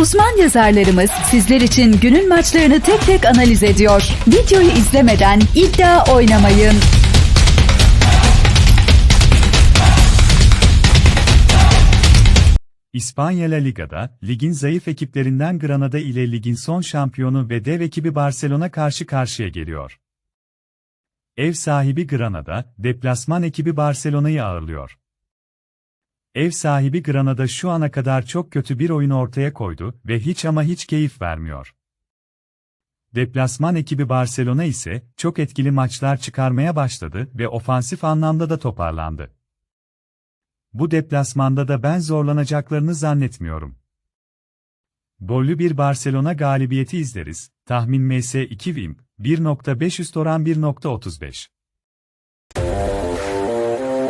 Uzman yazarlarımız sizler için günün maçlarını tek tek analiz ediyor. Videoyu izlemeden iddia oynamayın. İspanya La Liga'da, ligin zayıf ekiplerinden Granada ile ligin son şampiyonu ve dev ekibi Barcelona karşı karşıya geliyor. Ev sahibi Granada, deplasman ekibi Barcelona'yı ağırlıyor. Ev sahibi Granada şu ana kadar çok kötü bir oyun ortaya koydu ve hiç ama hiç keyif vermiyor. Deplasman ekibi Barcelona ise çok etkili maçlar çıkarmaya başladı ve ofansif anlamda da toparlandı. Bu deplasmanda da ben zorlanacaklarını zannetmiyorum. Gollü bir Barcelona galibiyeti izleriz. Tahmin MS 2 Wim, 1.5 üst oran 1.35.